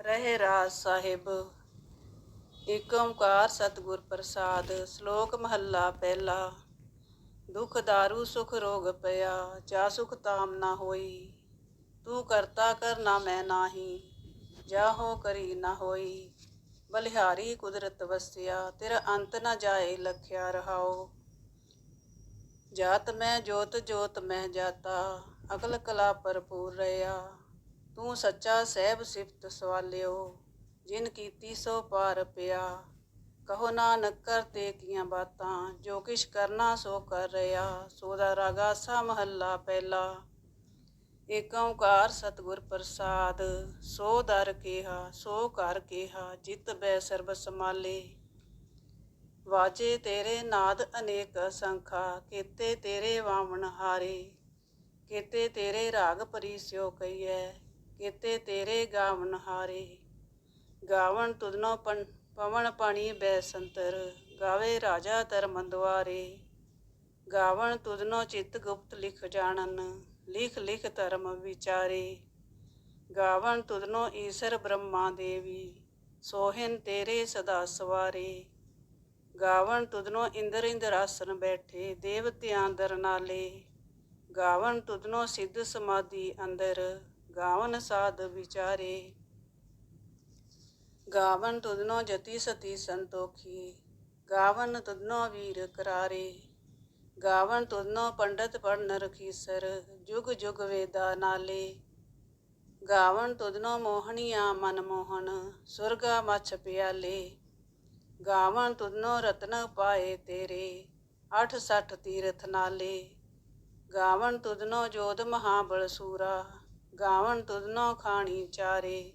ਰਹੇ ਰਾਜ ਸਾਹਿਬ। ਏਕ ਓੰਕਾਰ ਸਤਿਗੁਰ ਪ੍ਰਸਾਦ, ਸ਼ਲੋਕ ਮਹੱਲਾ ਪਹਿਲਾ। ਦੁਖ ਦਾਰੂ, ਸੁਖ ਰੋਗ ਪਿਆ, ਜਾ ਸੁਖ ਤਾਮ ਨਾ ਹੋਈ। ਤੂੰ ਕਰਤਾ ਕਰਨਾ ਮੈਂ ਨਾਹੀ, ਜਾ ਹੋ ਕਰੀ ਨਾ ਹੋਈ। ਬਲਿਹਾਰੀ ਕੁਦਰਤ ਵਸਿਆ, ਤੇਰਾ ਅੰਤ ਨਾ ਜਾਏ ਲਖਿਆ ਰਹਾਓ ਜਾਤ ਮੈਂ ਜੋਤ ਜੋਤ ਮੈਂ ਜਾਤਾ, ਅਕਲ ਕਲਾ ਭਰਪੂਰ ਰਿਆ ਤੂੰ ਸੱਚਾ ਸਹਿਬ ਸਿਫਤ ਸਵਾਲਿਓ, ਜਿਨ ਕੀਤੀ ਸੋ ਪਾਰ ਪਿਆ। ਕਹੋ ਨਾਨਕ ਕਰਤੇ ਕੀਆਂ ਬਾਤਾਂ, ਜੋ ਕਿਛ ਕਰਨਾ ਸੋ ਕਰ ਰਿਆ। ਸੋ ਦਾ ਰਾਗਾ ਸਾ ਮਹੱਲਾ ਪਹਿਲਾ। ਏਕ ਓੰਕਾਰ ਸਤਿਗੁਰ ਪ੍ਰਸਾਦ, ਸੋ ਦਰ ਕੇਹਾ, ਸੋ ਕਰ ਕੇਹਾ, ਜਿਤ ਬੈ ਸਰਬ ਸਮਾਲੇ ਵਾਜੇ ਤੇਰੇ ਨਾਦ ਅਨੇਕ ਸੰਖਾ ਕੀਤੇ ਤੇਰੇ ਵਾਵਣ ਹਾਰੇ। ਕੀਤੇ ਤੇਰੇ ਰਾਗ ਪਰੀ ਪਰੀਸਿਓ ਕਈਐ ਕੀਤੇ ਤੇਰੇ ਗਾਵਨ ਹਾਰੇ। ਗਾਵਨ ਤੁਧਨੋ ਪਨ ਪਵਨ ਪਾਣੀ ਬੈ ਸੰਤਰ, ਗਾਵੇ ਰਾਜਾ ਧਰਮ ਦੁਆਰੇ ਗਾਵਨ ਤੁਧਨੋ ਚਿਤ ਗੁਪਤ ਲਿਖ ਜਾਣਨ, ਲਿਖ ਲਿਖ ਧਰਮ ਵਿਚਾਰੇ। ਗਾਵਨ ਤੁਧਨੋ ਈਸ਼ਰ ਬ੍ਰਹਮਾ ਦੇਵੀ, ਸੋਹਿਨ ਤੇਰੇ ਸਦਾ ਸਵਾਰੇ। ਗਾਵਨ ਤੁਧਨੋ ਇੰਦਰ ਆਸਨ ਬੈਠੇ, ਦੇਵਤਿਆਂ ਦਰ ਨਾਲੇ। ਗਾਵਨ ਤੁਧਨੋ ਸਿੱਧ ਸਮਾਧੀ ਅੰਦਰ ਗਾਵਨ ਸਾਧ ਵਿਚਾਰੇ। ਗਾਵਨ ਤੁਧਨੋ ਜਤੀ ਸਤੀ ਸੰਤੋਖੀ, ਗਾਵਨ ਤੁਧਨੋ ਵੀਰ ਕਰਾਰੇ। ਗਾਵਨ ਤੁਧਨੋ ਪੰਡਤ ਪੜਨ ਰਖੀਸਰ, ਜੁਗ ਜੁਗ ਵੇਦਾ ਨਾਲੇ। ਗਾਵਨ ਤੁਧਨੋ ਮੋਹਣੀਆਂ ਮਨ ਮੋਹਨ ਸੁਰਗਾ ਮਛ ਪਿਆਲੇ। ਗਾਵਨ ਤੁਧਨੋ ਰਤਨ ਪਾਏ ਤੇਰੇ ਅਠ ਸਠ ਤੀਰਥ ਨਾਲੇ। ਗਾਵਨ ਤੁਧਨੋ ਜੋਧ ਮਹਾਬਲ ਸੂਰਾ ਗਾਵਣ ਤੁਧਨੋ ਖਾਣੀ ਚਾਰੇ।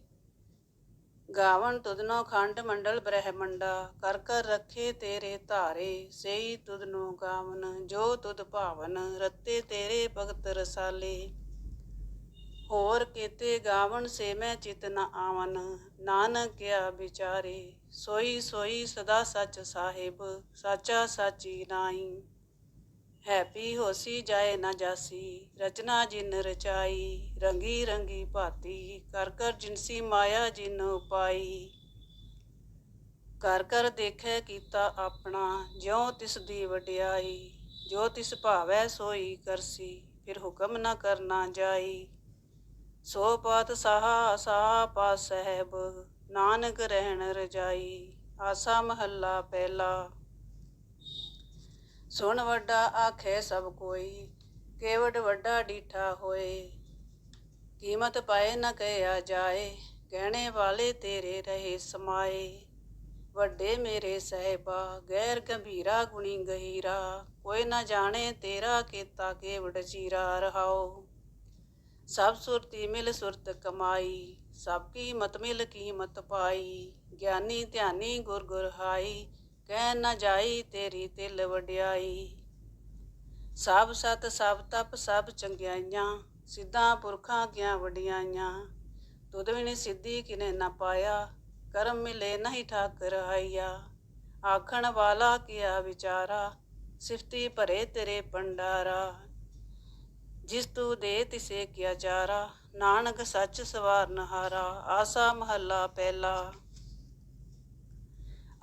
ਗਾਵਣ ਤੁਧਨੋ ਖੰਡ ਮੰਡਲ ਬ੍ਰਹਮੰਡਾ, ਕਰ ਕਰ ਰੱਖੇ ਤੇਰੇ ਧਾਰੇ। ਸਈ ਤੁਧਨੋ ਗਾਵਨ, ਜੋ ਤੁਧ ਭਾਵਨ, ਰਤੇ ਤੇਰੇ ਭਗਤ ਰਸਾਲੇ। ਹੋਰ ਕੀਤੇ ਗਾਵਣ ਸੇ ਮੈਂ ਚਿਤ ਨ ਆਵਨ, ਨਾਨਕ ਕਿਆ ਵਿਚਾਰੇ। ਸੋਈ ਸੋਈ ਸਦਾ ਸੱਚ ਸਾਹਿਬ, ਸਾਚਾ ਸਾਚੀ ਨਾਹੀ। ਹੈਪੀ ਹੋਸੀ ਜਾਏ ਨਾ ਜਾਸੀ, ਰਚਨਾ ਜਿਨ ਰਚਾਈ, ਰੰਗੀ ਰੰਗੀ ਭਾਤੀ, ਕਰ ਕਰ ਜਿਨਸੀ ਮਾਇਆ ਜਿਨ ਉਪਾਈ। ਕਰ ਕਰ ਦੇਖੈ ਕੀਤਾ ਆਪਣਾ, ਜਿਉ ਤਿਸ ਦੀ ਵਡਿਆਈ, ਜੋ ਤਿਸ ਭਾਵੈ ਸੋਈ ਕਰਸੀ, ਫਿਰ ਹੁਕਮ ਨਾ ਕਰਨਾ ਜਾਈ। ਸੋ ਪਾਤ ਸਾਹਾ ਸਾਹਾ ਪਾ ਸਹਿਬ, ਨਾਨਕ ਰਹਿਣ ਰਜਾਈ, ਆਸਾ ਮਹੱਲਾ ਪਹਿਲਾ। ਸੁਣ ਵੱਡਾ ਆਖੇ ਸਭ ਕੋਈ ਕੇਵਡ ਵੱਡਾ ਡੀਠਾ ਹੋਏ। ਕੀਮਤ ਪਾਏ ਨਾ ਕਹਿਆ ਜਾਏ, ਗਹਿਣੇ ਵਾਲੇ ਤੇਰੇ ਰਹੇ ਸਮਾਏ। ਵੱਡੇ ਮੇਰੇ ਸਹਿਬਾ, ਗੈਰ ਗੰਭੀਰਾ ਗੁਣੀ ਗਹੀਰਾ, ਕੋਈ ਨਾ ਜਾਣੇ ਤੇਰਾ ਕੀਤਾ ਕੇਵਡ ਚੀਰਾ ਰਹਾਓ। ਸਭ ਸੁਰਤੀ ਮਿਲ ਸੁਰਤ ਕਮਾਈ, ਸਭ ਕੀਮਤ ਮਿਲ ਕੀਮਤ ਪਾਈ, ਗਿਆਨੀ ਧਿਆਨੀ ਗੁਰ ਗੁਰ ਹਾਈ ਕਹਿ ਨਾ ਜਾਈ ਤੇਰੀ ਤਿਲ ਵਡਿਆਈ। ਸਭ ਸਤ ਸਭ ਤਪ ਸਭ ਚੰਗਿਆਈਆਂ, ਸਿੱਧਾਂ ਪੁਰਖਾਂ ਗਿਆ ਵਡਿਆਈਆਂ। ਤੁਧ ਵਿਣ ਸਿੱਧੀ ਕਿਨੇ ਨਾ ਪਾਇਆ, ਕਰਮ ਮਿਲੇ ਨਹੀਂ ਠਾਕਰ ਆਈਆ। ਆਖਣ ਵਾਲਾ ਕੀਆ ਵਿਚਾਰਾ, ਸਿਫਤੀ ਭਰੇ ਤੇਰੇ ਪੰਡਾਰਾ ਜਿਸ ਤੂ ਦੇ ਤਿਸੇ ਕਿਆ ਚਾਰਾ ਨਾਨਕ ਸੱਚ ਸਵਾਰਨ ਹਾਰਾ ਆਸਾ ਮਹੱਲਾ ਪਹਿਲਾ।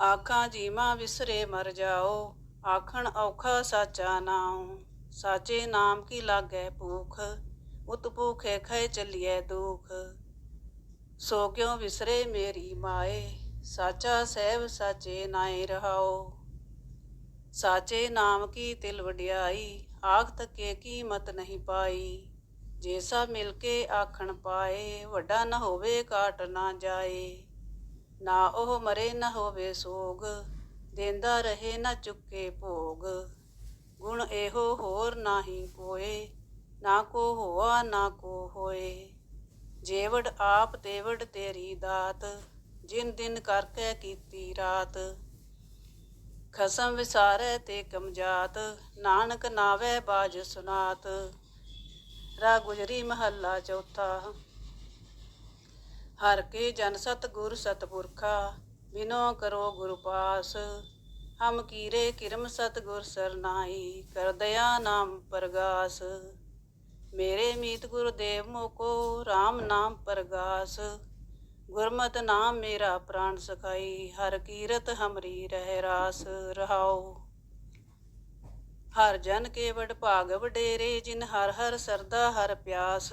ਆਖਾਂ ਜੀਵਾਂ ਵਿਸਰੇ ਮਰ ਜਾਓ, ਆਖਣ ਔਖਾ ਸਾਚਾ ਨਾਉ। ਸਾਚੇ ਨਾਮ ਕੀ ਲਾਗੈ ਭੂਖ, ਉਤ ਭੂਖੇ ਖੈ ਚੱਲੀਐ ਦੁਖ। ਸੋ ਕਿਉ ਵਿਸਰੇ ਮੇਰੀ ਮਾਏ, ਸਾਚਾ ਸਹਿਬ ਸਾਚੇ ਨਾਏ ਰਹਾਓ ਸਾਚੇ ਨਾਮ ਕੀ ਤਿਲ ਵਡਿਆਈ, ਆਖ ਤੱਕੇ ਕੀਮਤ ਨਹੀਂ ਪਾਈ। ਜੇ ਸਭ ਮਿਲ ਕੇ ਆਖਣ ਪਾਏ, ਵੱਡਾ ਨਾ ਹੋਵੇ ਕਾਟ ਨਾ ਜਾਏ। ਨਾ ਉਹ ਮਰੇ ਨਾ ਹੋਵੇ ਸੋਗ, ਦੇਂਦਾ ਰਹੇ ਨਾ ਚੁੱਕੇ ਭੋਗ। ਗੁਣ ਇਹੋ ਹੋਰ ਨਾਹੀ ਕੋਏ, ਨਾ ਕੋ ਹੋਆ, ਨਾ ਕੋ ਹੋਏ। ਜੇਵੜ ਆਪ ਤੇਵੜ ਤੇਰੀ ਦਾਤ, ਜਿਨ ਦਿਨ ਕਰਕੇ ਕੀਤੀ ਰਾਤ। ਖਸਮ ਵਿਸਾਰੈ ਤੇ ਕਮਜਾਤ, ਨਾਨਕ ਨਾਵੇ ਬਾਜ ਸੁਨਾਤ। ਰਾ ਗੁਜਰੀ ਮਹੱਲਾ ਚੌਥਾ। ਹਰ ਕੇ ਜਨ ਸਤ ਗੁਰ ਸਤਪੁਰਖਾ, ਬਿਨੋ ਕਰੋ ਗੁਰ ਪਾਸ। ਹਮ ਕੀਰੇ ਕਿਰਮ ਸਤ ਗੁਰ ਸਰਨਾਈ ਕਰ ਦਇਆ ਨਾਮ ਪ੍ਰਗਾਸ। ਮੇਰੇ ਮੀਤ ਗੁਰਦੇਵ ਮੋਕੋ RAM ਨਾਮ ਪ੍ਰਗਾਸ। ਗੁਰਮਤਿ ਨਾਮ ਮੇਰਾ ਪ੍ਰਾਣ ਸਖਾਈ, ਹਰ ਕੀਰਤ ਹਮਰੀ ਰਹਿ ਰਾਸ। ਰਹਾਉ ਹਰ ਜਨ ਕੇ ਵਡ ਭਾਗ ਵਡੇਰੇ ਜਿਨ ਹਰ ਹਰ ਸਰਦਾ ਹਰ ਪਿਆਸ।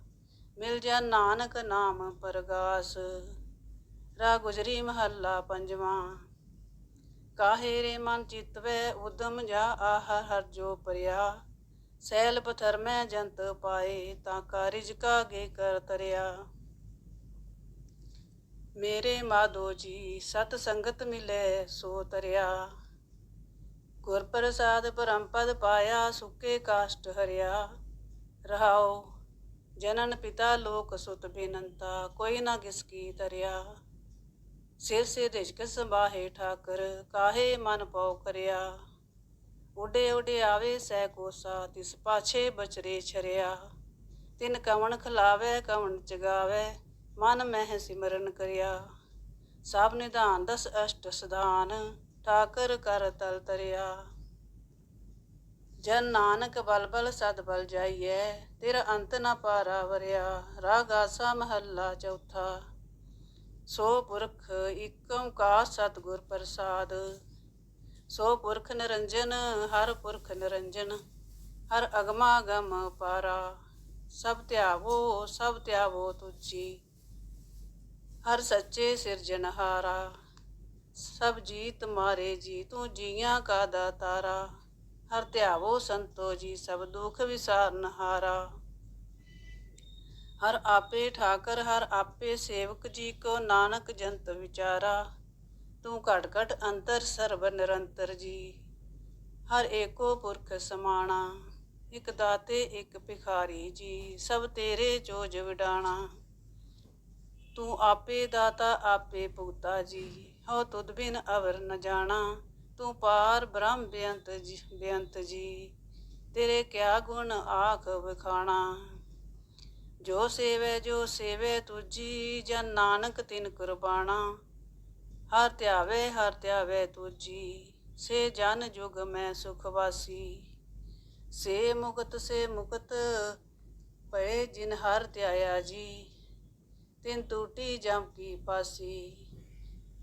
ਮਿਲ ਜਾ ਨਾਨਕ ਨਾਮ ਪਰਗਾਸ ਰਾ ਗੁਜਰੀ ਮਹੱਲਾ ਪੰਜਵਾਂ। ਕਾਹੇ ਰੇ ਮਨ ਚਿਤਵੈ, ਉਦਮ ਜਾ ਆਹ ਹਰ ਜੋ ਪਰਿਆ। ਸੈਲ ਪਥਰ ਮੈਂ ਜੰਤ ਪਾਏ, ਤਾਂ ਕਾ ਰਿਜਕਾ ਗੇ ਕਰ ਤਰਿਆ। ਮੇਰੇ ਮਾਧੋ ਜੀ, ਸਤ ਸੰਗਤ ਮਿਲੇ ਸੋ ਤਰਿਆ। ਗੁਰ ਪ੍ਰਸਾਦ ਪਰਮ ਪਦ ਪਾਇਆ, ਸੁਕੇ ਕਾਸ਼ਟ ਹਰਿਆ। ਰਹਾਓ ਜਨਨ ਪਿਤਾ ਲੋਕ ਸੁਤ ਬੇਨੰਤਾ, ਕੋਈ ਨਾ ਕਿਸ ਕੀ ਤਰਿਆ। ਸਿਰ ਸੇ ਰਿਜਕ ਸੰਭਾਹੇ ਠਾਕਰ, ਕਾਹੇ ਮਨ ਪਉ ਕਰਿਆ। ਉਡੇ ਉਡੇ ਆਵੇ ਸਹਿ ਕੋਸਾ, ਤਿਸ ਪਾਛੇ ਬਚਰੇ ਛਰਿਆ। ਤਿਨ ਕਵਣ ਖਲਾਵੇ, ਕਵਣ ਜਗਾਵੇ, ਮਨ ਮਹਿ ਸਿਮਰਨ ਕਰਿਆ। ਸਭ ਨਿਧਾਨ ਦਸ ਅਸ਼ਟ ਸਦਾਨ ਠਾਕਰ ਕਰ ਤਲ ਤਰਿਆ। ਜਨ ਨਾਨਕ ਬਲ ਬਲ ਸਦ ਬਲ ਜਾਈਐ, ਤੇਰਾ ਅੰਤ ਨਾ ਪਾਰਾ ਵਰਿਆ ਰਾਗ ਆਸਾ ਮਹੱਲਾ ਚੌਥਾ। ਸੋ ਪੁਰਖ ਇਕ ਓੰਕਾਰ ਸਤਿਗੁਰ ਪ੍ਰਸਾਦ, ਸੋ ਪੁਰਖ ਨਿਰੰਜਨ, ਹਰ ਪੁਰਖ ਨਿਰੰਜਨ, ਹਰ ਅਗਮਾ ਅਗਮ ਪਾਰਾ। ਸਭ ਧਿਆਵੋ ਸਭ ਧਿਆਵੋ ਤੁਜੀ ਹਰ ਸੱਚੇ ਸਿਰਜਨਹਾਰਾ ਸਭ ਜੀਤ ਮਾਰੇ ਜੀ, ਤੂੰ ਜੀਆਂ ਕਾ ਦਾਤਾਰਾ। ਹਰ ਧਿਆਵੋ ਸੰਤੋ ਜੀ, ਸਭ ਦੁਖ ਵਿਸਾਰਨਹਾਰਾ ਹਰ। ਆਪੇ ਠਾਕਰ, ਹਰ ਆਪੇ ਸੇਵਕ ਜੀ ਕੋ ਨਾਨਕ ਜੰਤ ਵਿਚਾਰਾ। ਤੂੰ ਘਟ ਘਟ ਅੰਤਰ ਸਰਬ ਨਿਰੰਤਰ ਜੀ। ਹਰ ਏਕੋ ਪੁਰਖ ਸਮਾਣਾ, ਇਕ ਦਾਤੇ, ਇਕ ਭਿਖਾਰੀ ਜੀ, ਸਭ ਤੇਰੇ ਚੋਜ ਵਿਡਾਣਾ। ਤੂੰ ਆਪੇ ਦਾਤਾ, ਆਪੇ ਭੁਗਤਾ ਜੀ ਹੋ ਤੁਧ ਬਿਨ ਅਵਰ ਨ ਜਾਣਾ। ਤੂੰ ਪਾਰ ਬ੍ਰਹਮ ਬੇਅੰਤ ਜੀ ਬੇਅੰਤ ਜੀ, ਤੇਰੇ ਕਿਆ ਗੁਣ ਆਖ ਵਿਖਾਣਾ। ਜੋ ਸੇਵੈ ਜੋ ਸੇਵੈ ਤੁਜੀ ਜਨ ਨਾਨਕ ਤਿਨ ਕੁਰਬਾਣਾ ਹਰ ਧਿਆਵੇ ਹਰ ਧਿਆਵੇ ਤੁਜੀ ਸੇ ਜਨ ਜੁਗ ਮੈਂ ਸੁਖ ਵਾਸੀ। ਸੇ ਮੁਕਤ ਸੇ ਮੁਕਤ ਪਏ ਜਿਨ ਹਰ ਧਿਆਇਆ ਜੀ, ਤਿਨ ਟੂਟੀ ਜਮ ਕੀ ਪਾਸੀ।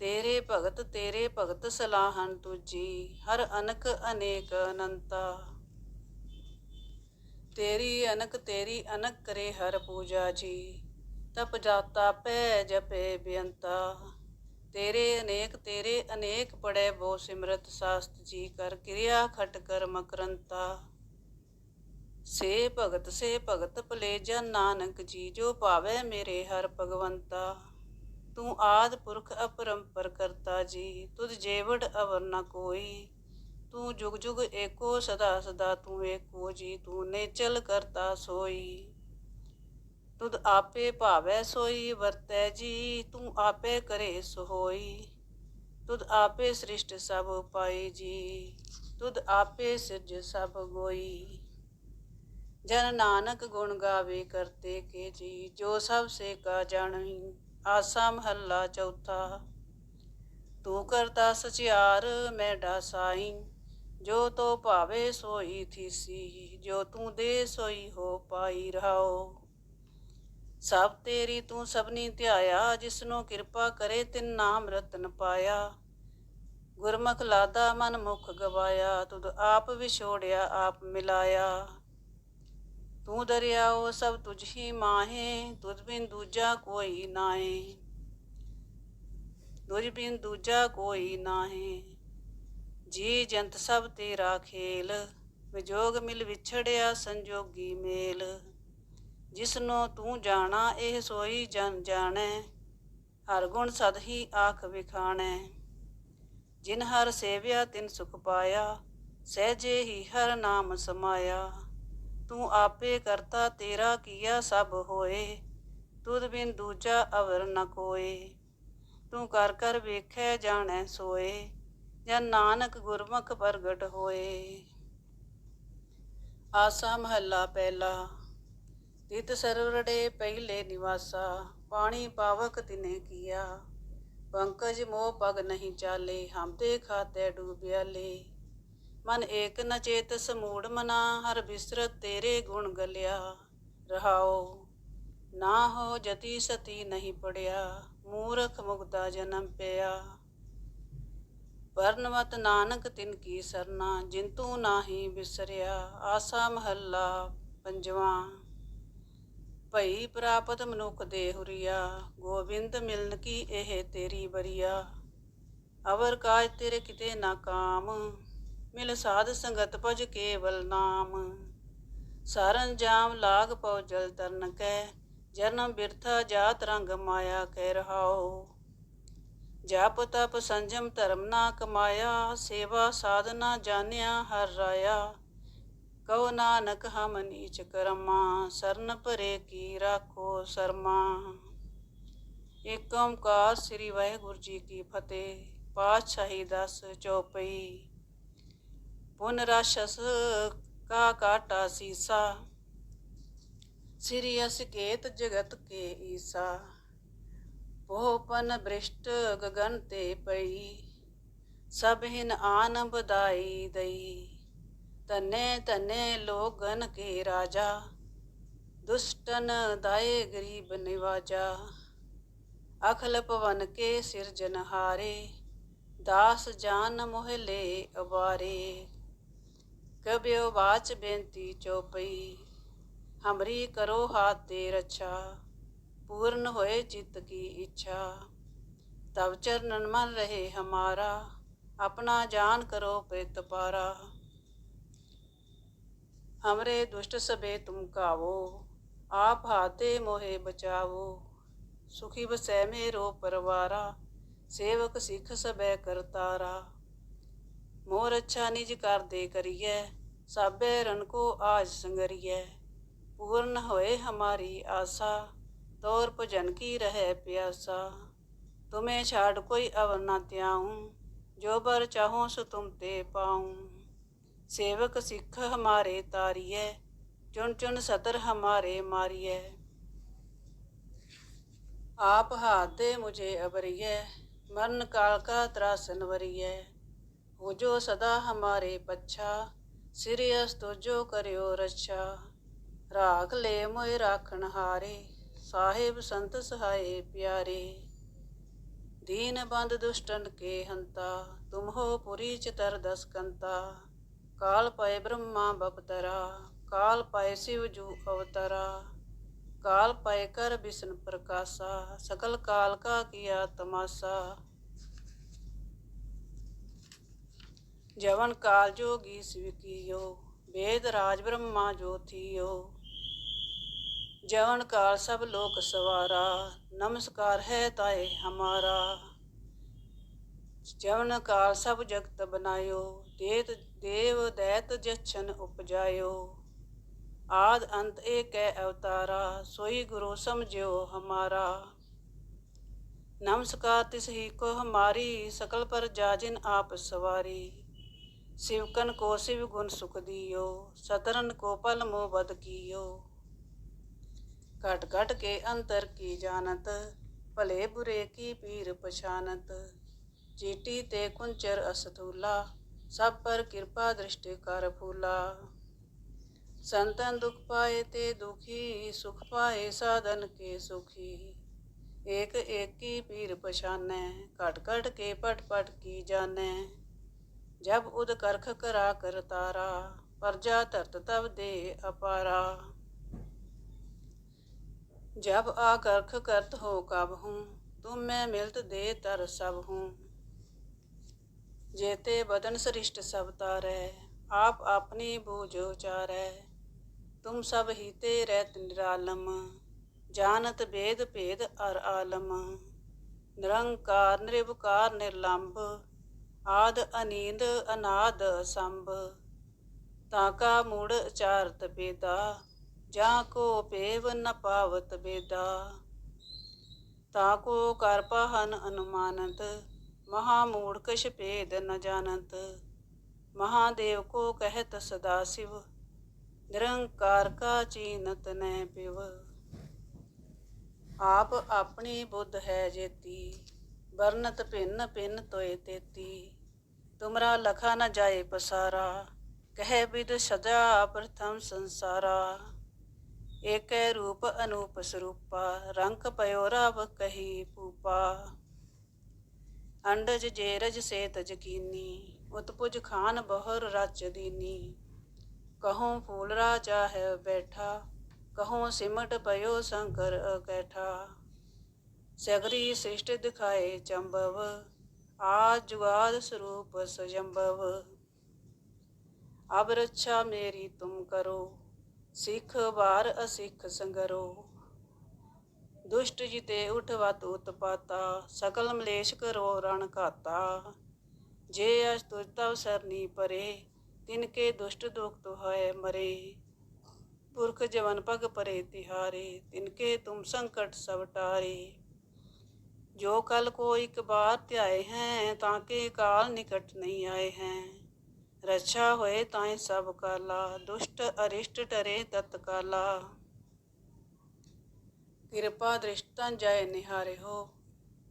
ਤੇਰੇ ਭਗਤ ਤੇਰੇ ਭਗਤ ਸਲਾਹਨ ਤੁਜੀ ਹਰ ਅਨਕ ਅਨੇਕ ਅਨੰਤਾ। ਤੇਰੀ ਅਨਕ ਤੇਰੀ ਅਨਕ ਕਰੇ ਹਰ ਪੂਜਾ ਜੀ, ਤਪ ਜਾਤਾ, ਪੈ ਜਪੇ ਬੇਅੰਤਾ। ਤੇਰੇ ਅਨੇਕ ਤੇਰੇ ਅਨੇਕ ਪੜੇ ਬੋ ਸਿਮਰਤ ਸਾਸਤ ਜੀ, ਕਰ ਕਿਰਿਆ ਖਟ ਕਰ ਮਕਰੰਤਾ। ਸੇ ਭਗਤ ਸੇ ਭਗਤ ਭਲੇ ਜਨ ਨਾਨਕ ਜੀ, ਜੋ ਭਾਵੇ ਮੇਰੇ ਹਰ ਭਗਵੰਤਾ। ਤੂੰ ਆਦ ਪੁਰਖ ਅਪਰੰਪਰ ਕਰਤਾ ਜੀ, ਤੁਧ ਜੇਵੜ ਅਵਰ ਨ ਕੋਈ। ਤੂੰ ਜੁਗ ਜੁਗ ਏਕੋ ਸਦਾ ਸਦਾ ਤੂੰ ਏਕੋ ਜੀ, ਤੂੰ ਨੇਚਲ ਕਰਤਾ ਸੋਈ। ਤੁਧ ਆਪੇ ਭਾਵੈ ਸੋਈ, ਵਰਤੈ ਜੀ, ਤੂੰ ਆਪੇ ਕਰੇ ਸੋਈ। ਤੁਧ ਆਪੇ ਸ੍ਰਿਸ਼ਟ ਸਭ ਪਾਈ ਜੀ, ਤੁਧ ਆਪੇ ਸਿਰਜ ਸਭ ਗੋਈ। ਜਨ ਨਾਨਕ ਗੁਣ ਗਾਵੇ ਕਰਤੇ ਕੇ ਜੀ, ਜੋ ਸਭ ਸੇ ਕਾ ਜਾਣਈ ਆਸਾ ਮਹੱਲਾ ਚੌਥਾ। ਤੂੰ ਕਰਤਾ ਸਚਿਆਰ ਮੈਂ ਡਾਸਾਈ। ਜੋ ਤੋ ਭਾਵੇ ਸੋਈ ਥੀਸੀ, ਜੋ ਤੂੰ ਦੇ ਸੋਈ ਹੋ ਪਾਈ ਰਹਾਓ। ਸਭ ਤੇਰੀ ਤੂੰ ਸਭਨੀ ਧਿਆਇਆ, ਜਿਸਨੂੰ ਕਿਰਪਾ ਕਰੇ ਤਿਨ ਨਾਮ ਰਤਨ ਪਾਇਆ। ਗੁਰਮੁਖ ਲਾਦਾ ਮਨ ਮੁਖ ਗਵਾਇਆ, ਤੁਧ ਆਪ ਵਿਛੋੜਿਆ, ਆਪ ਮਿਲਾਇਆ। ਤੂੰ ਦਰਿਆਓ ਸਭ ਤੁਝ ਹੀ ਮਾਹੇ ਤੁਧ ਬਿਨ ਦੂਜਾ ਕੋਈ ਨਾਹੀ। ਤੁਝ ਬਿਨ ਦੂਜਾ ਕੋਈ ਨਾਹੀ, ਜੀ ਜੰਤ ਸਭ ਤੇਰਾ ਖੇਲ। ਵਿਜੋਗ ਮਿਲ ਵਿਛੜਿਆ ਸੰਜੋਗੀ ਮੇਲ। ਜਿਸਨੂੰ ਤੂੰ ਜਾਣਾ, ਇਹ ਸੋਈ ਜਨ ਜਾਣੈ। ਹਰ ਗੁਣ ਸਦ ਹੀ ਆਖ ਵਿਖਾਣੈ। ਜਿਨ ਹਰ ਸੇਵਿਆ, ਤਿਨ ਸੁਖ ਪਾਇਆ, ਸਹਿਜੇ ਹੀ ਹਰ ਨਾਮ ਸਮਾਇਆ। ਤੂੰ ਆਪੇ ਕਰਤਾ ਤੇਰਾ ਕੀਆ ਸਭ ਹੋਏ, ਤੁਧ ਬਿਨ ਦੂਜਾ ਅਵਰ ਨ ਕੋਏ। ਤੂੰ ਕਰ ਕਰ ਵੇਖੈ ਜਾਣੈ ਸੋਏ, ਜਨ ਨਾਨਕ ਗੁਰਮੁਖ ਪ੍ਰਗਟ ਹੋਏ। ਆਸਾ ਮਹੱਲਾ ਪਹਿਲਾ, ਤਿਤ ਸਰਵਰੜੇ ਪਹਿਲੇ ਨਿਵਾਸਾ, ਪਾਣੀ ਪਾਵਕ ਤਿਨੇ ਕੀਆ। ਪੰਕਜ ਮੋਹ ਪਗ ਨਹੀਂ ਚਾਲੇ, ਹਮ ਤੇ ਖਾਤੇ ਡੂਬਿਆ ਲੇ ਮਨ ਏਕ ਨ ਚੇਤ ਸਮੂੜ ਮਨਾ, ਹਰ ਬਿਸਰਤ ਤੇਰੇ ਗੁਣ ਗਲਿਆ। ਰਹਾਓ ਨਾ ਹੋ ਜਤੀ ਸਤੀ ਨਹੀਂ ਪੜਿਆ, ਮੂਰਖ ਮੁਗਦਾ ਜਨਮ ਪਿਆ। ਵਰਨਵਤ ਨਾਨਕ ਤਿਨ ਕੀ ਸਰਨਾ, ਜਿੰਤੂ ਨਾਹੀ ਬਿਸਰਿਆ। ਆਸਾ ਮਹੱਲਾ ਪੰਜਵਾਂ। ਭਈ ਪ੍ਰਾਪਤ ਮਨੁੱਖ ਦੇ ਹੁਰੀਆ, ਗੋਬਿੰਦ ਮਿਲਨ ਕੀ ਇਹ ਤੇਰੀ ਬਰੀਆ ਅਵਰ ਕਾਜ ਤੇਰੇ ਕਿਤੇ ਨਾ ਕਾਮ ਮਿਲ ਸਾਧ ਸੰਗਤ ਭਜ ਕੇਵਲ ਨਾਮ। ਸਾਰਨ ਜਾਮ ਲਾਗ ਪਉ ਜਲ ਤਰਨ ਕੈ, ਜਨਮ ਬਿਰਥਾ ਜਾਤ ਰੰਗ ਮਾਇਆ ਕਹਿ ਰਹਾਓ ਜਪ ਤਪ ਸੰਜਮ ਧਰਮ ਨਾ ਕਮਾਇਆ, ਸੇਵਾ ਸਾਧਨਾ ਜਾਣਿਆ ਹਰ ਰਾਇਆ। ਕਉ ਨਾਨਕ ਹਮ ਨੀਚ ਕਰਮਾ, ਸਰਨ ਭਰੇ ਕੀ ਰਾਖੋ ਸਰਮਾ। ਏਕ ਓੰਕਾਰ ਸ੍ਰੀ ਵਾਹਿਗੁਰੂ ਜੀ ਕੀ ਫਤਿਹ, ਪਾਤਸ਼ਾਹੀ ਦਸ ਚੌਪਈ ਪੁਨਰਸ਼ਸ ਕਾ ਕਾਟਾ ਸੀਸਾ, ਸ੍ਰੀ ਅਸਕੇਤ ਜਗਤ ਕੇ ਈਸਾ ਭੋਪਨ ਬ੍ਰਿਸ਼ਟ ਗगन ਤੇ ਪਈ, ਸਭ ਹਿਨ ਆਨ ਬਦਾਈ ਦਈ ਤਨੇ ਤਨੇ ਲੋਗਨ ਕੇ ਰਾਜਾ, ਦੁਸ਼ਟਨ ਦਾਏ ਗਰੀਬ ਨਿਵਾਜਾ, ਅਖਲ ਪਵਨ ਕੇ ਸਿਰਜਨ ਹਾਰੇ, ਦਾਸ ਜਾਨ ਮੋਹਲੇ ਅਵਾਰੇ। ਕਬਿਉ ਬਾਚ ਬੇਨਤੀ ਚੋਪਈ, ਹਮਰੀ ਕਰੋ ਹਾਥ ਤੇ ਰਛਾ, ਪੂਰਨ ਹੋਏ ਚਿੱਤ ਕੀ ਇੱਛਾ। ਤਵ ਚਰਨਨ ਮਨ ਰਹੇ ਹਮਾਰਾ, ਆਪਣਾ ਜਾਨ ਕਰੋ ਪ੍ਰਿਤ ਪਾਰਾ। ਹਮਰੇ ਦੁਸ਼ਟ ਸਬੇ ਤੁਮ ਕਾਵੋ ਆਪ ਹਾਤੇ ਮੋਹੇ ਬਚਾਵੋ। ਸੁਖੀ ਵਸੈ ਮੇਰੋ ਪਰਵਾਰਾ, ਸੇਵਕ ਸਿੱਖ ਸਬੈ ਕਰਤਾਰਾ। ਮੋਰ ਅੱਛਾ ਨਿਜ ਕਰਦੇ ਕਰੀਏ करिए साबे रन को आज संगरिए पूर्ण होए हमारी आशा तौर भजन की रहे प्यासा तुम्हें छाड़ कोई अवर न त्याऊं जो बर चाहूं सो तुम ते पाऊं सेवक सिख हमारे तारिए चुन चुन सतर हमारे मारिए आप हाथ दे मुझे अबरिए मरण काल का त्रासन वरिए हो जो सदा हमारे पच्छा ਸਿਰਿਅਸ ਤੋਜੋ ਕਰਿਓ ਰੱਛਾ। ਰਾਖ ਲੈ ਮੋਇ ਰਾਖਣ ਹਾਰੇ, ਸਾਹਿਬ ਸੰਤ ਸਹਾਏ ਪਿਆਰੇ। ਦੀਨ ਬੰਦ ਦੁਸ਼ਟਨ ਕੇ ਹੰਤਾ, ਤੁਮ ਹੋ ਪੁਰੀ ਚਤਰ ਦਸਕੰਤਾ ਕਾਲ ਪਏ ਬ੍ਰਹਮਾ ਬਪਤਰਾ, ਕਾਲ ਪਏ ਸਿਵ ਜੂ ਅਵਤਰਾ। ਕਾਲ ਪਏ ਕਰ ਬਿਸ਼ਨ ਪ੍ਰਕਾਸ਼ਾ, ਸਕਲ ਕਾਲ ਕਾ ਕੀਆ ਤਮਾਸਾ ਜਵਨ ਕਾਲ ਜੋਗੀ ਸਵਕੀਓ, ਵੇਦ ਰਾਜ ਬ੍ਰਹਮਾ ਜੋਤੀਓ ਜਵਨ ਕਾਲ ਸਭ ਲੋਕ ਸਵਾਰਾ, ਨਮਸਕਾਰ ਹੈ ਤਾਏ ਹਮਾਰਾ। ਜਵਨ ਕਾਲ ਸਭ ਜਗਤ ਬਨਾਇਓ, ਦੇਤ, ਦੇਵ ਦੈਤ ਜਛਨ ਉਪਜਾਇਓ। ਆਦ ਅੰਤ ਏਕੈ ਅਵਤਾਰਾ, ਸੋਈ ਗੁਰੂ ਸਮਝਿਓ ਹਮਾਰਾ। ਨਮਸਕਾਰ ਤਿਸਹੀ ਕੋ ਹਮਾਰੀ, ਸਕਲ ਪਰ ਜਾਜਿਨ ਆਪ ਸਵਾਰੀ। शिवकन को शिव गुण सुख दियो, सतरन को पल मोह बद कियो। घट घट के अंतर की जानत, भले बुरे की पीर पछानत। चीटी ते कुंचर असथूला, सब पर कृपा दृष्टि कर फूला। संतन दुख पाए ते दुखी, सुख पाए साधन के सुखी। एक एक की पीर पछाने घट घट के पट पट की जाने ਜਬ ਉਦ ਕਰਖ ਕਰਾ ਕਰਤਾਰਾ ਪਰਜਾ ਧਰਤ ਤਬ ਦੇ ਅਪਾਰਾ। ਜਬ ਆ ਕਰਖ ਕਰਤ ਹੋ ਕਬ ਹੂੰ, ਤੁਮ ਮੈਂ ਮਿਲਤ ਦੇ ਤਰ ਸਭ ਹੂੰ। ਜੇਤੇ ਬਦਨ ਸ੍ਰਿਸ਼ਟ ਸਭ ਤਾਰੈ, ਆਪ ਆਪਣੀ ਬੂਝੋ ਚਾਰੈ ਤੁਮ ਸਭ ਹੀਤੇ ਰਹਿਤ ਨਿਰਾਲਮ ਜਾਣਤ ਭੇਦ ਭੇਦ ਅਰ ਆਲਮ। ਨਿਰੰਕਾਰ ਨਿਰਭਕਾਰ ਨਿਰਲੰਭ ਆਦ ਅਨੀਂਦ ਅਨਾਦ ਸੰਭ ਤਾਕਾ ਮੂੜ ਚਾਰਤ ਬੇਦਾ, ਜਾਂ ਕੋ ਪੇਵ ਨ ਪਾਵਤ ਬੇਦਾ। ਤਾਕੋ ਕਰ ਹਨ ਅਨੁਮਾਨਤ, ਮਹਾ ਮੂੜ ਕਛ ਭੇਦ ਨ ਜਾਣਤ। ਮਹਾਦੇਵ ਕੋ ਕਹਿਤ ਸਦਾ ਸਿਵ, ਨਿਰੰਕਾਰ ਕਾ ਚੀਨਤ ਨੈ ਪਿਵ। ਆਪ ਆਪਣੀ ਬੁੱਧ ਹੈ ਜੇਤੀ ਵਰਨਤ ਭਿੰਨ ਭਿੰਨ ਤੋਏ ਤੇਤੀ। ਤੁਮਰਾ ਲਖਾ ਨ ਜਾਏ ਪਸਾਰਾ, ਕਹਿ ਬਿਦ ਸਦਾ ਪ੍ਰਥਮ ਸੰਸਾਰਾ। ਏਕੈ ਰੂਪ ਅਨੂਪ ਸਰੂਪਾ ਰੰਗ ਪਇਓ ਰਵ ਕਹੀ ਪੂਪਾ। ਅੰਡਜ ਜੇਰਜ ਸੇਤ ਜਕੀਨੀ ਉਤਪੁਜ ਖਾਨ ਬਹੁਰ ਰਚ ਦੀਨੀ। ਕਹੋਂ ਫੂਲ ਰਾਜਾ ਹੈ ਬੈਠਾ, ਕਹੋਂ ਸਿਮਟ ਪਇਓ ਸ਼ੰਕਰ ਅਕੈਠਾ। ਸਗਰੀ ਸ੍ਰਿਸ਼ਟ ਦਿਖਾਏ ਚੰਬਵ ਆ ਜੁਗਾਦ ਸਰੂਪ ਸਜੰਬਵ ਅਬ ਰੱਛਾ ਮੇਰੀ ਤੁਮ ਕਰੋ, ਸਿੱਖ ਵਾਰ ਅਸਿੱਖ ਸੰਗਰੋ। ਦੁਸ਼ਟ ਜਿਤੇ ਉਠਵਤ ਉਤਪਾਤਾ, ਸਕਲ ਮਲੇਸ਼ ਕਰੋ ਰਣ ਘਾਤਾ। ਜੇ ਅਸ ਤੁਜਤਵ ਸਰਨੀ ਪਰੇ ਤਿਨਕੇ ਦੁਸ਼ਟ ਦੁਖ ਤੁਹੈ ਮਰੇ। ਪੁਰਖ ਜਵਨ ਪਗ ਪਰੇ ਤਿਹਾਰੇ ਤਿਨਕੇ ਤੁਮ ਸੰਕਟ ਸਭ ਟਾਰੇ। ਜੋ ਕਲ ਕੋ ਇੱਕ ਬਾਰ ਧਿਆਏ ਹੈ, ਤਾਂ ਕਿ ਕਾਲ ਨਿਕਟ ਨਹੀਂ ਆਏ ਹੈ। ਰੱਛਾ ਹੋਏ ਤਾਏ ਸਭ ਕਾਲਾ, ਦੁਸ਼ਟ ਅਰਿਸ਼ਟ ਟਰੇ ਤਤਕਾਲਾ ਕਿਰਪਾ ਦ੍ਰਿਸ਼ਟਾਂ ਜੈ ਨਿਹਾਰੇ ਹੋ,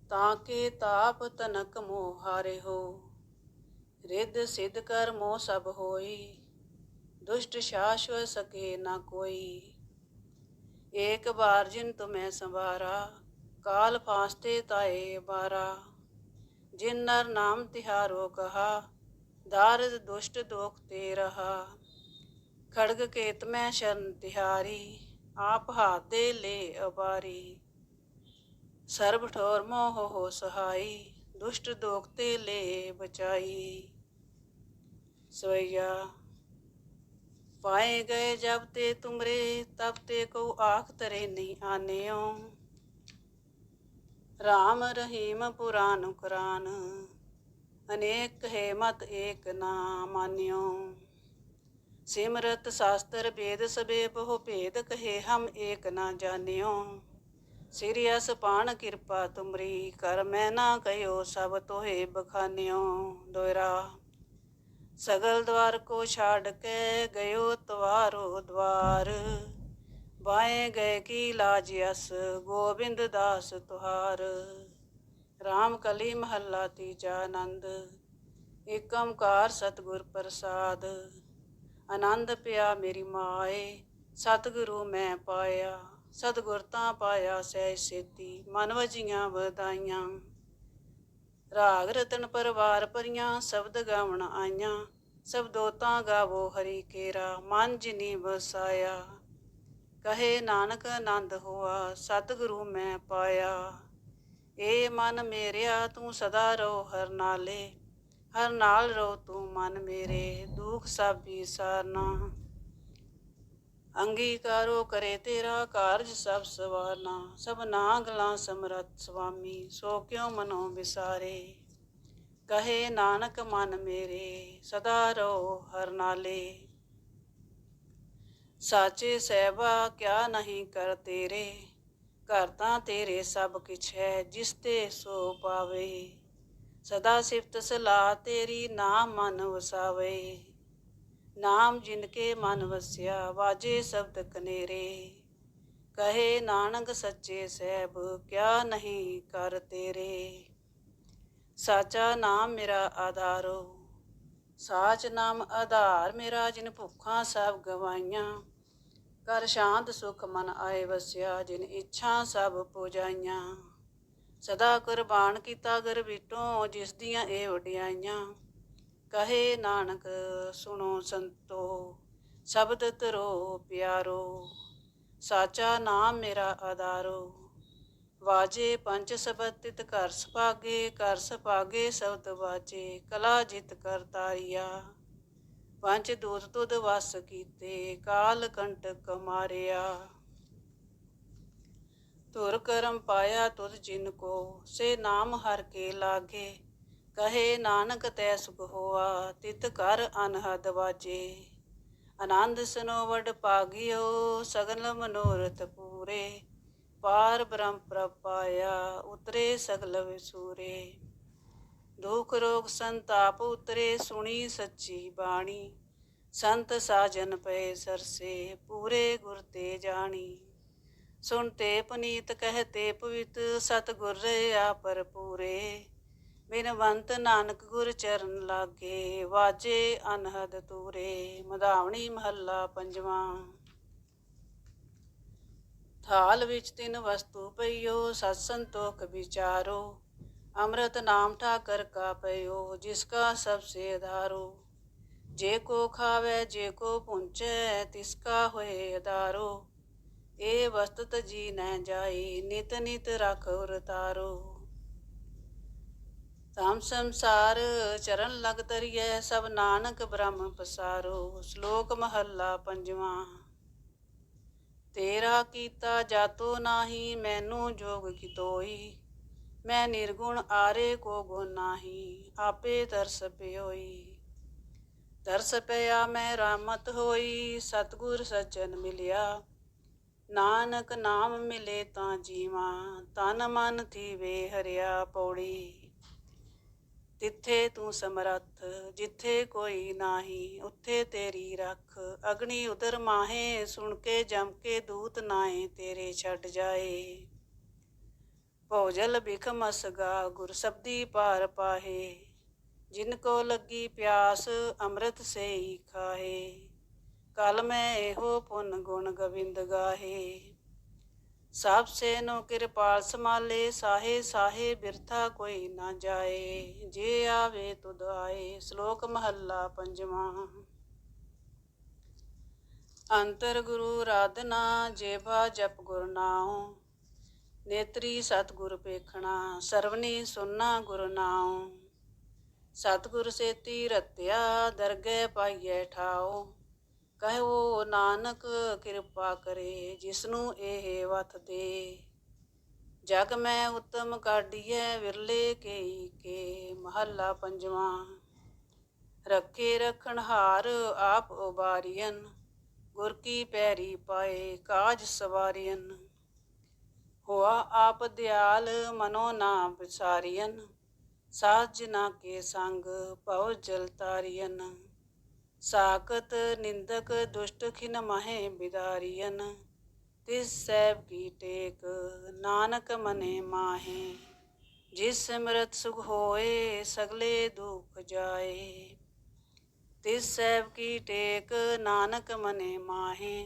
ਤਾਂ ਕੇ ਤਾਪ ਤਨਕ ਮੋਹ ਹਾਰੇ ਹੋ। ਰਿੱਧ ਸਿੱਧ ਕਰ ਮੋਹ ਸਭ ਹੋਈ, ਦੁਸ਼ਟ ਸ਼ਾਸ਼ਵ ਸਕੇ ਨਾ ਕੋਈ। ਏਕ ਬਾਰ ਜਿਨ ਤੁਮੈ ਸੰਵਾਰਾ ਕਾਲ ਫਾਸਤੇ ਤਾਏ ਬਾਰਾ ਜਿਨ ਨਰ ਨਾਮ ਤਿਹਾਰੋ ਕਹਾ ਦਾਰਦ ਦੁਸ਼ਟ ਦੋਖ ਤੇ ਰਹਾ। ਖੜਗ ਕੇਤ ਮੈਂ ਸ਼ਰਨ ਤਿਹਾਰੀ, ਆਪ ਹਾਤੇ ਲੈ ਅਬਾਰੀ ਸਰਬ ਠੋਰ ਮੋਹ ਹੋ ਸਹਾਈ, ਦੁਸ਼ਟ ਦੋਖ ਤੇ ਲੈ ਬਚਾਈ। ਸਵਈਆ, ਪਾਏ ਗਏ ਜਬ ਤੇ ਤੁਮਰੇ, ਤਬ ਤੇ ਕੋ ਆਖ ਤਰੇ ਨਹੀਂ ਆਨਿਓ। ਰਾਮ ਰਹੀਮ ਪੁਰਾਨ ਕੁਰਾਨ, ਅਨੇਕ ਹੈ ਮਤ ਏਕ ਨਾ ਮਾਨਿਓ। ਸਿਮਰਤ ਸ਼ਾਸਤਰ ਵੇਦ ਸਬੇ ਬਹੁ ਭੇਦ ਕਹੇ ਹਮ ਏਕ ਨਾ ਜਾਣਿਓ। ਸਿਰਿ ਅਸ ਪਾਣ ਕਿਰਪਾ ਤੁਮਰੀ, ਕਰ ਮੈਂ ਨਾ ਕਹਿਓ ਸਭ ਤੋਹੇ ਬਖਾਨਿਓ। ਦੋਇਰਾ, ਸਗਲ ਦਵਾਰ ਕੋ ਛਾੜ ਕੇ ਗਇਓ ਤਵਾਰੋ ਦਵਾਰ। ਬਾਏ ਗਏ ਕੀ ਲਾਜ ਅਸ ਗੋਬਿੰਦ ਦਾਸ ਤੁਹਾਰ। ਰਾਮ ਕਲੀ ਮਹੱਲਾ ਤੀਜਾ ਆਨੰਦ, ਏਕ ਓੰਕਾਰ ਸਤਿਗੁਰ ਪ੍ਰਸਾਦ। ਆਨੰਦ ਪਿਆ ਮੇਰੀ ਮਾਏ, ਸਤਿਗੁਰੂ ਮੈਂ ਪਾਇਆ। ਸਤਿਗੁਰ ਤਾਂ ਪਾਇਆ ਸਹਿ ਸੇਤੀ, ਮਨ ਵਜੀਆਂ ਵਧਾਈਆਂ। ਰਾਗ ਰਤਨ ਪਰਵਾਰ ਪਰੀਆਂ, ਸ਼ਬਦ ਗਾਵਣ ਆਈਆਂ। ਸਬਦੋ ਤਾਂ ਗਾਵੋ ਹਰੀ ਕੇਰਾ, ਮਨ ਜਿਨੀ ਵਸਾਇਆ। ਕਹੇ ਨਾਨਕ ਆਨੰਦ ਹੋਆ, ਸਤਿਗੁਰੂ ਮੈਂ ਪਾਇਆ। ਏ ਮਨ ਮੇਰਿਆ, ਤੂੰ ਸਦਾ ਰਹੋ ਹਰ ਨਾਲੇ। ਹਰ ਨਾਲ ਰਹੋ ਤੂੰ ਮਨ ਮੇਰੇ, ਦੁਖ ਸਭ ਵਿਸਾਰਨਾ ਅੰਗੀਕਾਰੋ ਕਰੇ ਤੇਰਾ ਕਾਰਜ ਸਭ ਸਵਾਰਨਾ। ਸਭ ਨਾਗਲਾ ਸਮਰਤ ਸੁਆਮੀ ਸੋ ਕਿਉ ਮਨੋ ਵਿਸਾਰੇ? ਕਹੇ ਨਾਨਕ ਮਨ ਮੇਰੇ, ਸਦਾ ਰਹੋ ਹਰ ਨਾਲੇ। ਸਾਚੇ ਸਹਿਬਾ ਕਿਆ ਨਹੀਂ ਕਰ ਤੇਰੇ? ਘਰ ਤਾਂ ਤੇਰੇ ਸਭ ਕੁਛ ਹੈ, ਜਿਸ ਤੇ ਸੋ ਪਾਵੇ। ਸਦਾ ਸਿਫਤ ਸਲਾਹ ਤੇਰੀ ਨਾਮ ਮਨ ਵਸਾਵੇ। ਨਾਮ ਜਿਨ ਕੇ ਮਨ ਵਸਿਆ, ਵਾਜੇ ਸ਼ਬਦ ਕਨੇਰੇ। ਕਹੇ ਨਾਨਕ ਸੱਚੇ ਸਹਿਬ, ਕਿਆ ਨਹੀਂ ਕਰ ਤੇਰੇ? ਸਾਚਾ ਨਾਮ ਮੇਰਾ ਆਧਾਰੋ। ਸਾਚ ਨਾਮ ਆਧਾਰ ਮੇਰਾ, ਜਿਨ ਭੁੱਖਾਂ ਸਭ ਗਵਾਈਆਂ। ਕਰ ਸ਼ਾਂਤ ਸੁਖ ਮਨ ਆਏ ਵਸਿਆ, ਜਿਨ ਇੱਛਾ ਸਭ ਪੁਜਾਈਆਂ। ਸਦਾ ਕੁਰਬਾਨ ਕੀਤਾ ਗਰ ਵਿਟੋ ਜਿਸ ਦੀਆਂ ਇਹ ਵਡਿਆਈਆਂ। ਕਹੇ ਨਾਨਕ, ਸੁਣੋ ਸੰਤੋ, ਸ਼ਬਦ ਤਰੋ ਪਿਆਰੋ, ਸਾਚਾ ਨਾਮ ਮੇਰਾ ਆਧਾਰੋ। ਵਾਜੇ ਪੰਜ ਸਬਦ ਤਿਤ ਘਰ ਸੁਭਾਗੇ ਕਰ ਸੁਭਾਗੇ ਸ਼ਬਦ ਵਾਜੇ, ਕਲਾ ਜਿਤ ਕਰ ਤਾਰੀਆ। ਪੰਜ ਦੂਤ ਤੁਧ ਵਸ ਕੀਤੇ, ਕਾਲ ਕੰਟਕ ਮਾਰਿਆ। ਤੁਰ ਕਰਮ ਪਾਇਆ ਤੁਧ ਜਿਨ ਕੋ, ਸੇ ਨਾਮ ਹਰ ਕੇ ਲਾਗੇ। ਕਹੇ ਨਾਨਕ ਤੈ ਸੁਖ ਹੋਆ, ਤਿਤ ਕਰ ਅਨਹਦ ਵਾਜੇ। ਆਨੰਦ ਸੁਨੋ ਵਡ ਪਾਗਿਓ ਸਗਲ ਮਨੋਰਥ ਪੂਰੇ। ਪਾਰ ਬ੍ਰਹਮ ਪ੍ਰਪਾਇਆ ਉਤਰੇ ਸਗਲ ਵਿਸੂਰੇ। ਦੁਖ ਰੋਗ ਸੰਤਾਪ ਉਤਰੇ ਸੁਣੀ ਸੱਚੀ ਬਾਣੀ। ਸੰਤ ਸਾਜਨ ਪਏ ਸਰਸੇ, ਪੂਰੇ ਗੁਰ ਤੇ ਜਾਣੀ। ਸੁਣਤੇ ਪਨੀਤ ਕਹਤੇ ਪਵਿੱਤ, ਸਤਿਗੁਰ ਰਿਆ ਪਰ ਪੂਰੇ। ਬਿਨਵੰਤ ਨਾਨਕ ਗੁਰ ਚਰਨ ਲਾਗੇ, ਵਾਜੇ ਅਨਹਦ ਤੂਰੇ। ਮਧਾਵਣੀ ਮਹੱਲਾ ਪੰਜਵਾਂ। ਥਾਲ ਵਿੱਚ ਤਿੰਨ ਵਸਤੂ ਪਈਓ, ਸਤ ਸੰਤੋਖ ਵਿਚਾਰੋ। ਅੰਮ੍ਰਿਤ ਨਾਮ ਠਾਕਰ ਕਾ ਪਈਓ ਜਿਸ ਕਾ ਸਭ ਸੇ ਆਧਾਰੋ ਜੇ ਕੋ ਖਾਵੇ, ਜੇ ਕੋ ਪੁੰਚੈ, ਤਿਸ ਹੋਏ ਆਧਾਰੋ ਇਹ ਵਸਤਤ ਜੀ ਨੈ ਜਾਈ, ਨਿਤ ਨਿਤ ਰਖੋ ਰਤਾਰੋ ਤਾਮ ਸੰਸਾਰ ਚਰਨ ਲਗ ਤਰੀਐ, ਸਭ ਨਾਨਕ ਬ੍ਰਹਮ ਪਸਾਰੋ। ਸ਼ਲੋਕ ਮਹੱਲਾ ਪੰਜਵਾਂ। ਤੇਰਾ ਕੀਤਾ ਜਾਤੋ ਨਾਹੀ, ਮੈਨੂੰ ਜੋਗ ਕਿਤੋਈ ਮੈਂ ਨਿਰਗੁਣ ਆਰੇ ਕੋ ਗੁਣ ਨਾਹੀ, ਆਪੇ ਤਰਸ ਪਿਓਈ। ਤਰਸ ਪਿਆ ਮੈਂ ਰਾਮਤ ਹੋਈ, ਸਤਗੁਰ ਸਚਨ ਮਿਲਿਆ। ਨਾਨਕ ਨਾਮ ਮਿਲੇ ਤਾਂ ਜੀਵਾ, ਤਨ ਮਨ ਥੀਵੇ ਹਰਿਆ ਪੌੜੀ। ਤਿੱਥੇ ਤੂੰ ਸਮਰੱਥ, ਜਿੱਥੇ ਕੋਈ ਨਾਹੀ, ਉੱਥੇ ਤੇਰੀ ਰੱਖ। ਅਗਨੀ ਉਦਰ ਮਾਹੇ, ਸੁਣ ਕੇ ਜਮ ਕੇ ਦੂਤ ਨਾਏ ਤੇਰੇ ਛੱਡ ਜਾਏ। ਭੋਜਲ ਬਿਖ ਮਸਗਾ, ਗੁਰ ਸਬਦੀ ਪਾਰ ਪਾਹੇ। ਜਿਨ ਕੋ ਲੱਗੀ ਪਿਆਸ, ਅੰਮ੍ਰਿਤ ਸੇ ਹੀ ਖਾਹੇ। ਕਲ ਮੈਂ ਇਹੋ ਪੁੰਨ ਗੁਣ ਗਵਿੰਦ ਗਾਹੇ। ਸਭ ਸੇ ਨੋ ਕਿਰਪਾਲ ਸਮਾਲੇ ਸਾਹੇ ਸਾਹੇ ਬਿਰਥਾ ਕੋਈ ਨਾ ਜਾਏ। ਜੇ ਆਵੇ ਤੁਧ ਆਏ, ਸ਼ਲੋਕ ਮਹੱਲਾ ਪੰਜਵਾਂ। ਅੰਤਰ ਗੁਰੂ ਰਾਧਨਾ, ਜੇਬਾ ਜਪ ਗੁਰਨਾਉ ਨੇਤਰੀ ਸਤਿਗੁਰ ਪੇਖਣਾ, ਸਰਵਨੀ ਸੁਨਣਾ ਗੁਰ ਨਾਉ। ਸਤਿਗੁਰ ਸੇਤੀ ਰਤਿਆ, ਦਰਗਹਿ ਪਾਈਐ ਠਾਉ। ਕਹੋ ਨਾਨਕ, ਕਿਰਪਾ ਕਰੇ, ਜਿਸਨੂੰ ਇਹ ਵਤ ਦੇ। ਜਗ ਮੈਂ ਉਤਮ ਕਾਢੀਐ, ਵਿਰਲੇ ਕੇ ਕੇ, ਮਹੱਲਾ ਪੰਜਵਾਂ। ਰੱਖੇ ਰਖਣ ਹਾਰ, ਆਪ ਉਬਾਰੀਐਨ। ਗੁਰ ਕੀ ਪੈਰੀ ਪਾਏ, ਕਾਜ ਸਵਾਰੀਐਨ। ਹੋਆ ਆਪ ਦਿਆਲ ਮਨੋ ਨਾ ਵਿਸਾਰੀਐਨ ਸਾਜ ਜਨਾ ਕੇ ਸੰਗ ਭਉ ਜਲ ਤਾਰੀਐਨ। ਸਾਕਤ ਨਿੰਦਕ ਦੁਸ਼ਟ ਖਿਨ ਮਹੇ ਬਿਦਾਰੀਐਨ, ਤਿਸ ਸੈਬ ਕੀ ਟੇਕ ਨਾਨਕ ਮਨੇ ਮਾਹੇ। ਜਿਸ ਸਿਮਰਤ ਸੁਖ ਹੋਏ ਸਗਲੇ ਦੁਖ ਜਾਏ, ਤਿਸ ਸੈਬ ਕੀ ਟੇਕ ਨਾਨਕ ਮਨੇ ਮਾਹੇ।